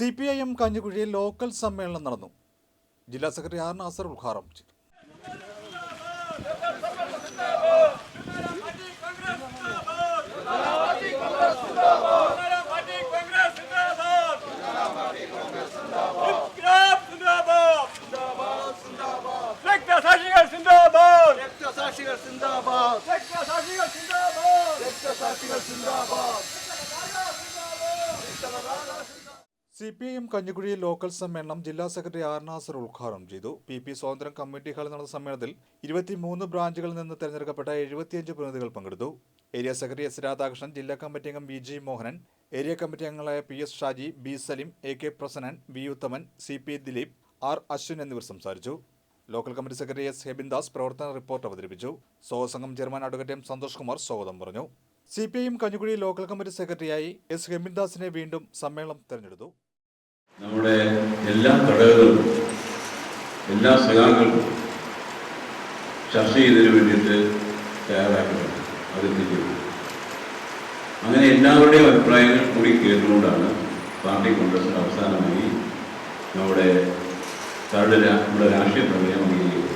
C P I M കഞ്ഞിക്കുഴിയിൽ local സമ്മേളനം നടന്നു. ജില്ലാ സെക്രട്ടറി ആർ നാസർ ഉദ്ഘാടനം ചെയ്തു. രക്തസാക്ഷികൾ സിന്ദാബാദ്. രക്തസാക്ഷികൾ സിന്ദാബാദ്. രക്തസാക്ഷികൾ സിന്ദാബാദ് രക്തസാക്ഷികൾ സിന്ദാബാദ് C P I M Kanjikuzhi local സമ്മേളനം ജില്ലാ സെക്രട്ടറി ആർ നാസർ ഉദ്ഘാടനം ചെയ്തു. പി പി സ്വാതന്ത്ര്യം കമ്മിറ്റി ഹാളിൽ നടന്ന സമ്മേളനത്തിൽ ഇരുപത്തിമൂന്ന് ബ്രാഞ്ചുകളിൽ നിന്ന് തെരഞ്ഞെടുക്കപ്പെട്ട എഴുപത്തിയഞ്ച് പ്രതിനിധികൾ പങ്കെടുത്തു. ഏരിയ സെക്രട്ടറി എസ് രാധാകൃഷ്ണൻ ജില്ലാ കമ്മിറ്റി അംഗം V G Mohanan area committee അംഗങ്ങളായ P S Shaji B Salim A K Prasannan V Uthaman C P Dileep R Ashwin എന്നിവർ സംസാരിച്ചു. Local committee secretary S Hebindas പ്രവർത്തന റിപ്പോർട്ട് അവതരിപ്പിച്ചു. German chairman advocate M Santhosh Kumar സ്വാഗതം പറഞ്ഞു. C P I M Kanjikuzhi local committee സെക്രട്ടറിയായി S ഹെബിൻദാസിനെ വീണ്ടും സമ്മേളനം തെരഞ്ഞെടുത്തു. നമ്മുടെ എല്ലാ ഘടകങ്ങളും എല്ലാ സഖാക്കളും ചർച്ച ചെയ്തതിന് വേണ്ടിയിട്ട് തയ്യാറാക്കുന്നത് അത് തിരിച്ചു അങ്ങനെ എല്ലാവരുടെയും അഭിപ്രായങ്ങൾ കൂടി കേട്ടുകൊണ്ടാണ് പാർട്ടി കോൺഗ്രസ് അവസാനമായി നമ്മുടെ തരുടെ നമ്മുടെ രാഷ്ട്രീയ പ്രമേയം അംഗീകരിക്കുന്നത്.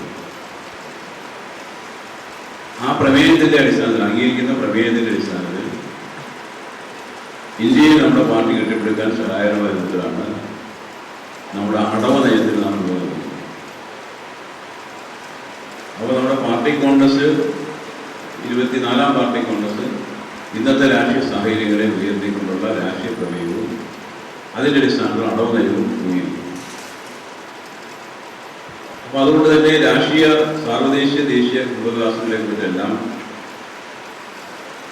ആ പ്രമേയത്തിന്റെ അടിസ്ഥാനത്തിൽ അംഗീകരിക്കുന്ന പ്രമേയത്തിന്റെ അടിസ്ഥാനത്തിൽ ഇന്ത്യയെ നമ്മുടെ പാർട്ടി കെട്ടിപ്പിടിക്കാൻ സഹായകരമായ വിധത്തിലാണ് നമ്മുടെ അടവ നയത്തിൽ നാം പോകുന്നത് അപ്പോൾ നമ്മുടെ പാർട്ടി കോൺഗ്രസ് ഇരുപത്തിനാലാം പാർട്ടി കോൺഗ്രസ് ഇന്നത്തെ രാഷ്ട്രീയ സാഹചര്യങ്ങളെ ഉയർത്തിക്കൊണ്ടുള്ള രാഷ്ട്രീയ പ്രമേയവും അതിന്റെ അടിസ്ഥാനത്തിൽ അടവ് നയവും അംഗീകരിക്കും അപ്പോൾ അതുകൊണ്ട് തന്നെ രാഷ്ട്രീയ സാർവദേശീയ ദേശീയ കുടുംബവികാസങ്ങളെ കുറിച്ചെല്ലാം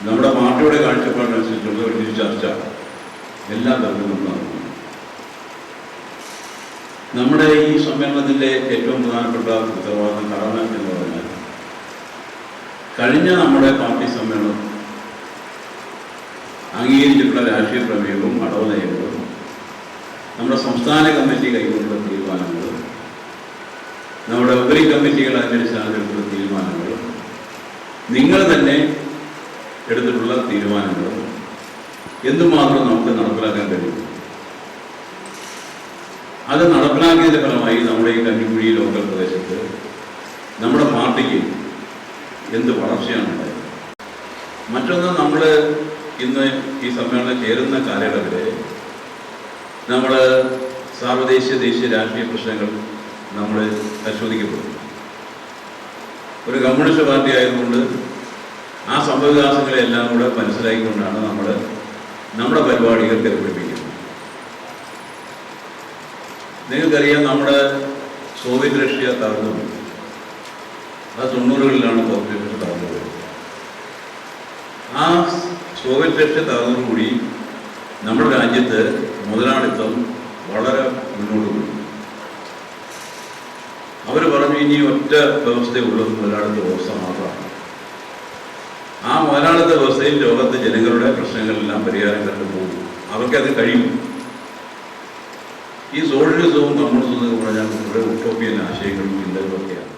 നമ്മുടെ പാർട്ടിയുടെ കാഴ്ചപ്പാടിനനുസരിച്ചുള്ള ഒരു ചർച്ച. എല്ലാ തരത്തിലും നടക്കുന്നു. നമ്മുടെ ഈ സമ്മേളനത്തിന്റെ ഏറ്റവും പ്രധാനപ്പെട്ട ഉത്തരവാദിത്തം കടമ എന്ന് പറഞ്ഞാൽ കഴിഞ്ഞ നമ്മുടെ പാർട്ടി സമ്മേളനം അംഗീകരിച്ചിട്ടുള്ള രാഷ്ട്രീയ പ്രമേയവും അടവ് നയങ്ങളും നമ്മുടെ സംസ്ഥാന കമ്മിറ്റി കൈകൊണ്ട തീരുമാനങ്ങളും നമ്മുടെ ഉപരി കമ്മിറ്റികൾ അനുസരിച്ച് അടിസ്ഥാനത്തിലുള്ള തീരുമാനങ്ങളും നിങ്ങൾ തന്നെ എടുത്തിട്ടുള്ള തീരുമാനങ്ങളും എന്തുമാത്രം നമുക്ക് നടപ്പിലാക്കാൻ കഴിയും? അത് നടപ്പിലാക്കിയതിന്റെ ഫലമായി നമ്മുടെ ഈ കഞ്ഞിക്കുഴി ലോക്കൽ പ്രദേശത്ത് നമ്മുടെ പാർട്ടിക്ക് എന്ത് വളർച്ചയാണ് ഉണ്ടായത്? മറ്റൊന്ന് നമ്മൾ ഇന്ന് ഈ സമ്മേളനം ചേരുന്ന കാലയളവിൽ നമ്മൾ സാർവദേശീയ ദേശീയ രാഷ്ട്രീയ പ്രശ്നങ്ങൾ നമ്മൾ പരിശോധിക്കപ്പെടും ഒരു കമ്മ്യൂണിസ്റ്റ് പാർട്ടി ആയതുകൊണ്ട് ആ സംഭവവികാസങ്ങളെല്ലാം കൂടെ മനസ്സിലാക്കിക്കൊണ്ടാണ് നമ്മൾ നമ്മുടെ പരിപാടികൾ തെരഞ്ഞെടുപ്പിക്കുന്നത് നിങ്ങൾക്കറിയാം നമ്മുടെ സോവിയറ്റ് റഷ്യ തകർന്നു. അത് തൊണ്ണൂറുകളിലാണ് സോവിയറ്റ് റഷ്യ തകർന്നത് ആ സോവിയറ്റ് റഷ്യ തകർന്നതോടുകൂടി നമ്മുടെ രാജ്യത്ത് മുതലാളിത്തം വളരെ മുന്നോട്ട് പോയി. അവർ പറഞ്ഞു ഇനി ഒറ്റ വ്യവസ്ഥയുള്ളത് മുതലാളിത്ത വ്യവസ്ഥ മാത്രമാണ്. മുതലാളിത്ത വ്യവസ്ഥയിൽ ലോകത്തെ ജനങ്ങളുടെ പ്രശ്നങ്ങളെല്ലാം പരിഹാരം കണ്ടുപോകും അവർക്കത് കഴിയും. ഈ സോഷ്യലിസവും കമ്മ്യൂണിസവും എന്ന് പറഞ്ഞാൽ വളരെ ഉട്ടോപ്പിയൻ ആശയങ്ങളും ചിന്തകളൊക്കെയാണ്.